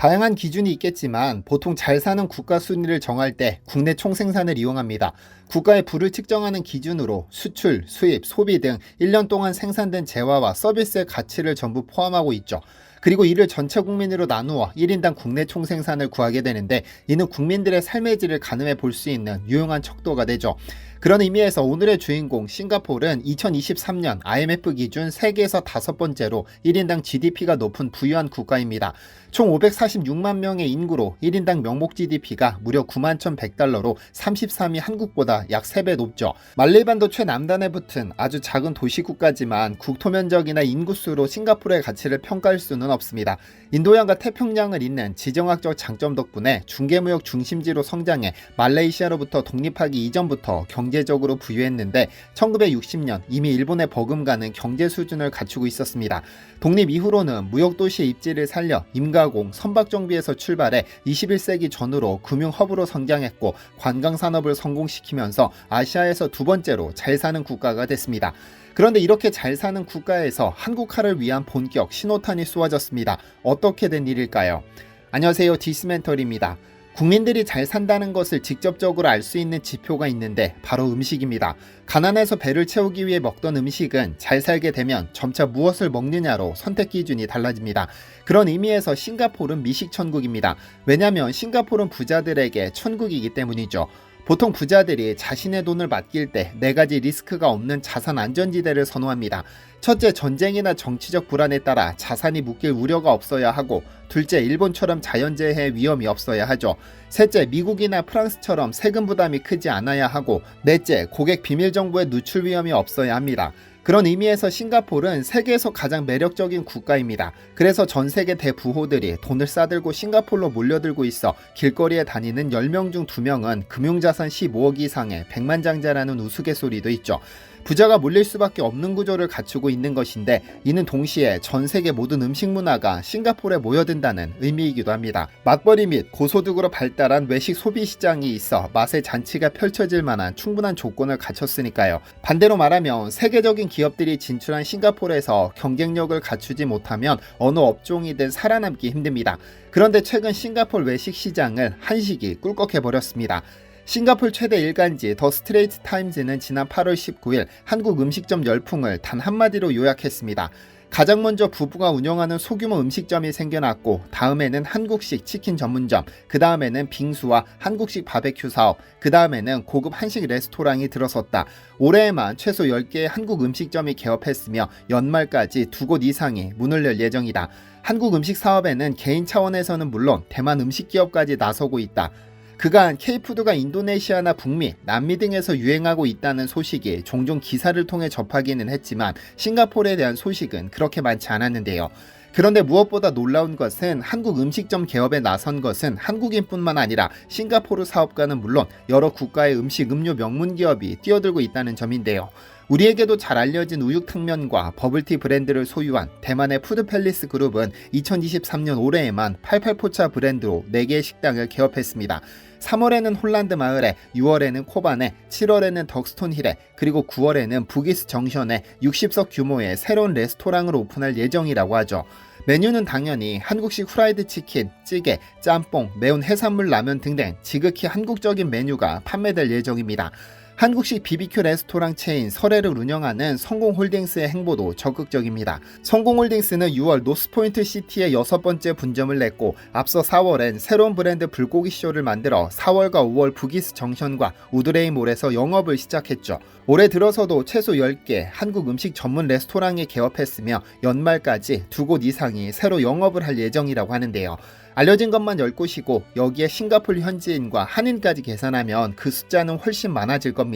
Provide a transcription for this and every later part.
다양한 기준이 있겠지만 보통 잘 사는 국가 순위를 정할 때 국내 총생산을 이용합니다. 국가의 부를 측정하는 기준으로 수출, 수입, 소비 등 1년 동안 생산된 재화와 서비스의 가치를 전부 포함하고 있죠. 그리고 이를 전체 국민으로 나누어 1인당 국내 총생산을 구하게 되는데 이는 국민들의 삶의 질을 가늠해 볼 수 있는 유용한 척도가 되죠. 그런 의미에서 오늘의 주인공 싱가포르는 2023년 IMF 기준 세계에서 다섯 번째로 1인당 GDP가 높은 부유한 국가입니다. 총 546만 명의 인구로 1인당 명목 GDP가 무려 9만 1,100달러로 33위 한국보다 약 3배 높죠. 말레이반도 최남단에 붙은 아주 작은 도시국가지만 국토 면적이나 인구수로 싱가포르의 가치를 평가할 수는 없습니다. 인도양과 태평양을 잇는 지정학적 장점 덕분에 중개무역 중심지로 성장해 말레이시아로부터 독립하기 이전부터 경제 적으로 부유했는데 1960년 이미 일본에 버금가는 경제 수준을 갖추고 있었습니다. 독립 이후로는 무역도시의 입지를 살려 임가공, 선박정비에서 출발해 21세기 전후로 금융허브로 성장했고 관광산업을 성공시키면서 아시아에서 두 번째로 잘 사는 국가가 됐습니다. 그런데 이렇게 잘 사는 국가에서 한국화를 위한 본격 신호탄이 쏘아졌습니다. 어떻게 된 일일까요? 안녕하세요. 디스멘털입니다. 국민들이 잘 산다는 것을 직접적으로 알 수 있는 지표가 있는데 바로 음식입니다. 가난해서 배를 채우기 위해 먹던 음식은 잘 살게 되면 점차 무엇을 먹느냐로 선택 기준이 달라집니다. 그런 의미에서 싱가포르는 미식 천국입니다. 왜냐하면 싱가포르는 부자들에게 천국이기 때문이죠. 보통 부자들이 자신의 돈을 맡길 때 네 가지 리스크가 없는 자산 안전지대를 선호합니다. 첫째, 전쟁이나 정치적 불안에 따라 자산이 묶일 우려가 없어야 하고, 둘째, 일본처럼 자연재해 위험이 없어야 하죠. 셋째, 미국이나 프랑스처럼 세금 부담이 크지 않아야 하고, 넷째, 고객 비밀 정보의 누출 위험이 없어야 합니다. 그런 의미에서 싱가포르는 세계에서 가장 매력적인 국가입니다. 그래서 전 세계 대부호들이 돈을 싸들고 싱가포르로 몰려들고 있어 길거리에 다니는 10명 중 2명은 금융자산 15억 이상의 백만장자라는 우스갯소리도 있죠. 부자가 몰릴 수밖에 없는 구조를 갖추고 있는 것인데 이는 동시에 전 세계 모든 음식 문화가 싱가포르에 모여든다는 의미이기도 합니다. 맞벌이 및 고소득으로 발달한 외식 소비 시장이 있어 맛의 잔치가 펼쳐질 만한 충분한 조건을 갖췄으니까요. 반대로 말하면 세계적인 기 업들이 진출한 싱가포르에서 경쟁력을 갖추지 못하면 어느 업종이든 살아남기 힘듭니다. 그런데 최근 싱가포르 외식 시장을 한식이 꿀꺽해 버렸습니다. 싱가폴 최대 일간지 더 스트레이트 타임즈는 지난 8월 19일 한국 음식점 열풍을 단 한마디로 요약했습니다. 가장 먼저 부부가 운영하는 소규모 음식점이 생겨났고 다음에는 한국식 치킨 전문점, 그 다음에는 빙수와 한국식 바베큐 사업, 그 다음에는 고급 한식 레스토랑이 들어섰다. 올해에만 최소 10개의 한국 음식점이 개업했으며 연말까지 두 곳 이상이 문을 열 예정이다. 한국 음식 사업에는 개인 차원에서는 물론 대만 음식 기업까지 나서고 있다. 그간 K푸드가 인도네시아나 북미, 남미 등에서 유행하고 있다는 소식이 종종 기사를 통해 접하기는 했지만 싱가포르에 대한 소식은 그렇게 많지 않았는데요. 그런데 무엇보다 놀라운 것은 한국 음식점 개업에 나선 것은 한국인뿐만 아니라 싱가포르 사업가는 물론 여러 국가의 음식 음료 명문 기업이 뛰어들고 있다는 점인데요. 우리에게도 잘 알려진 우육탕면과 버블티 브랜드를 소유한 대만의 푸드팰리스 그룹은 2023년 올해에만 88포차 브랜드로 4개의 식당을 개업했습니다. 3월에는 홀란드 마을에, 6월에는 코반에, 7월에는 덕스톤 힐에, 그리고 9월에는 북이스 정션에 60석 규모의 새로운 레스토랑을 오픈할 예정이라고 하죠. 메뉴는 당연히 한국식 후라이드 치킨, 찌개, 짬뽕, 매운 해산물 라면 등등 지극히 한국적인 메뉴가 판매될 예정입니다. 한국식 BBQ 레스토랑 체인 설해를 운영하는 성공홀딩스의 행보도 적극적입니다. 성공홀딩스는 6월 노스포인트 시티에 여섯 번째 분점을 냈고 앞서 4월엔 새로운 브랜드 불고기쇼를 만들어 4월과 5월 북이스 정션과 우드레이몰에서 영업을 시작했죠. 올해 들어서도 최소 10개 한국 음식 전문 레스토랑에 개업했으며 연말까지 두 곳 이상이 새로 영업을 할 예정이라고 하는데요. 알려진 것만 10곳이고 여기에 싱가폴 현지인과 한인까지 계산하면 그 숫자는 훨씬 많아질 겁니다.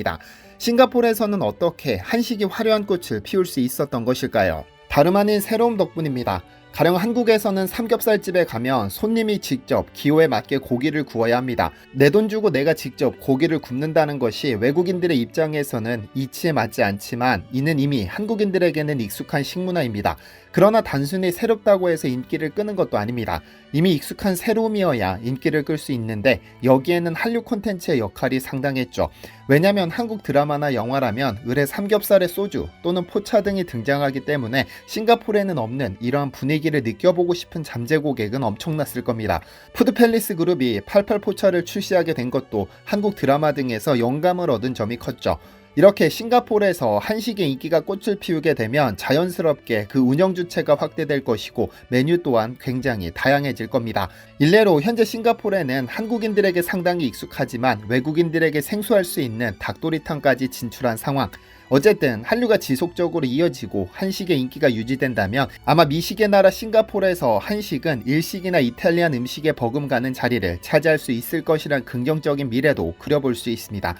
싱가폴에서는 어떻게 한식이 화려한 꽃을 피울 수 있었던 것일까요? 다름 아닌 새로움 덕분입니다. 가령 한국에서는 삼겹살집에 가면 손님이 직접 기호에 맞게 고기를 구워야 합니다. 내 돈 주고 내가 직접 고기를 굽는다는 것이 외국인들의 입장에서는 이치에 맞지 않지만 이는 이미 한국인들에게는 익숙한 식문화입니다. 그러나 단순히 새롭다고 해서 인기를 끄는 것도 아닙니다. 이미 익숙한 새로움이어야 인기를 끌 수 있는데 여기에는 한류 콘텐츠의 역할이 상당했죠. 왜냐면 한국 드라마나 영화라면 을의 삼겹살에 소주 또는 포차 등이 등장하기 때문에 싱가포르에는 없는 이러한 분위기를 느껴보고 싶은 잠재 고객은 엄청났을 겁니다. 푸드팰리스 그룹이 88포차를 출시하게 된 것도 한국 드라마 등에서 영감을 얻은 점이 컸죠. 이렇게 싱가포르에서 한식의 인기가 꽃을 피우게 되면 자연스럽게 그 운영 주체가 확대될 것이고 메뉴 또한 굉장히 다양해질 겁니다. 일례로 현재 싱가포르에는 한국인들에게 상당히 익숙하지만 외국인들에게 생소할 수 있는 닭도리탕까지 진출한 상황. 어쨌든 한류가 지속적으로 이어지고 한식의 인기가 유지된다면 아마 미식의 나라 싱가포르에서 한식은 일식이나 이탈리안 음식에 버금가는 자리를 차지할 수 있을 것이란 긍정적인 미래도 그려볼 수 있습니다.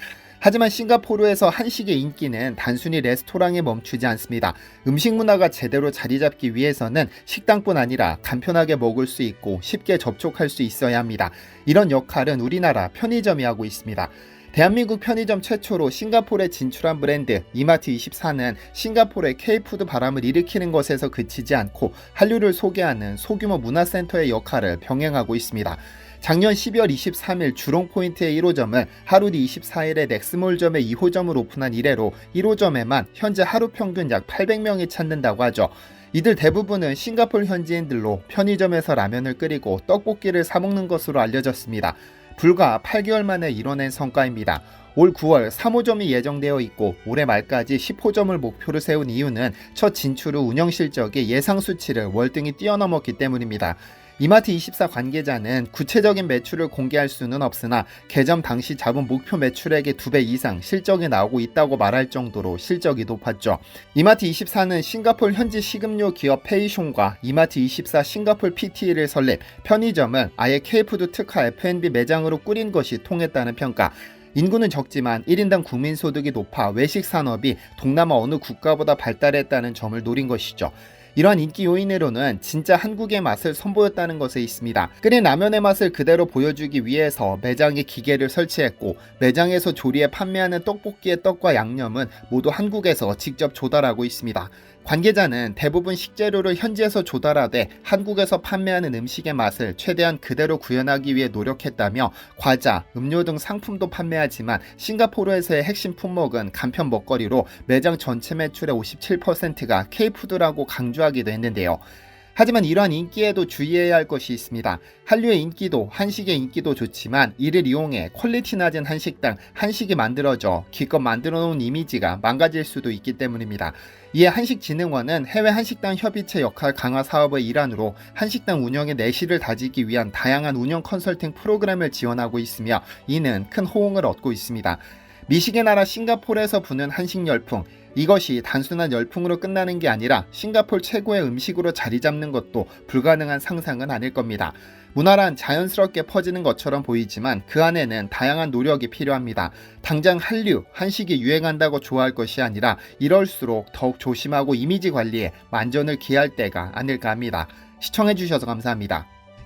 하지만 싱가포르에서 한식의 인기는 단순히 레스토랑에 멈추지 않습니다. 음식 문화가 제대로 자리 잡기 위해서는 식당뿐 아니라 간편하게 먹을 수 있고 쉽게 접촉할 수 있어야 합니다. 이런 역할은 우리나라 편의점이 하고 있습니다. 대한민국 편의점 최초로 싱가포르에 진출한 브랜드 이마트24는 싱가포르의 K푸드 바람을 일으키는 것에서 그치지 않고 한류를 소개하는 소규모 문화센터의 역할을 병행하고 있습니다. 작년 12월 23일 주롱포인트의 1호점을 하루 뒤 24일에 넥스몰점의 2호점을 오픈한 이래로 1호점에만 현재 하루 평균 약 800명이 찾는다고 하죠. 이들 대부분은 싱가포르 현지인들로 편의점에서 라면을 끓이고 떡볶이를 사먹는 것으로 알려졌습니다. 불과 8개월 만에 이뤄낸 성과입니다. 올 9월 3호점이 예정되어 있고 올해 말까지 10호점을 목표로 세운 이유는 첫 진출 후 운영 실적이 예상 수치를 월등히 뛰어넘었기 때문입니다. 이마트24 관계자는 구체적인 매출을 공개할 수는 없으나 개점 당시 잡은 목표 매출액의 2배 이상 실적이 나오고 있다고 말할 정도로 실적이 높았죠. 이마트24는 싱가폴 현지 식음료 기업 페이숑과 이마트24 싱가폴 PT를 설립, 편의점은 아예 K푸드 특화 F&B 매장으로 꾸린 것이 통했다는 평가, 인구는 적지만 1인당 국민소득이 높아 외식 산업이 동남아 어느 국가보다 발달했다는 점을 노린 것이죠. 이러한 인기 요인으로는 진짜 한국의 맛을 선보였다는 것에 있습니다. 끓인 라면의 맛을 그대로 보여주기 위해서 매장에 기계를 설치했고 매장에서 조리해 판매하는 떡볶이의 떡과 양념은 모두 한국에서 직접 조달하고 있습니다. 관계자는 대부분 식재료를 현지에서 조달하되 한국에서 판매하는 음식의 맛을 최대한 그대로 구현하기 위해 노력했다며 과자, 음료 등 상품도 판매하지만 싱가포르에서의 핵심 품목은 간편 먹거리로 매장 전체 매출의 57%가 K푸드라고 강조 하기도 했는데요. 하지만 이러한 인기에도 주의해야 할 것이 있습니다. 한류의 인기도 한식의 인기도 좋지만 이를 이용해 퀄리티 낮은 한식당, 한식이 만들어져 기껏 만들어 놓은 이미지가 망가질 수도 있기 때문입니다. 이에 한식진흥원은 해외 한식당 협의체 역할 강화 사업의 일환으로 한식당 운영의 내실을 다지기 위한 다양한 운영 컨설팅 프로그램을 지원하고 있으며 이는 큰 호응을 얻고 있습니다. 미식의 나라 싱가포르에서 부는 한식 열풍, 이것이 단순한 열풍으로 끝나는 게 아니라 싱가폴 최고의 음식으로 자리 잡는 것도 불가능한 상상은 아닐 겁니다. 문화란 자연스럽게 퍼지는 것처럼 보이지만 그 안에는 다양한 노력이 필요합니다. 당장 한류, 한식이 유행한다고 좋아할 것이 아니라 이럴수록 더욱 조심하고 이미지 관리에 만전을 기할 때가 아닐까 합니다. 시청해주셔서 감사합니다.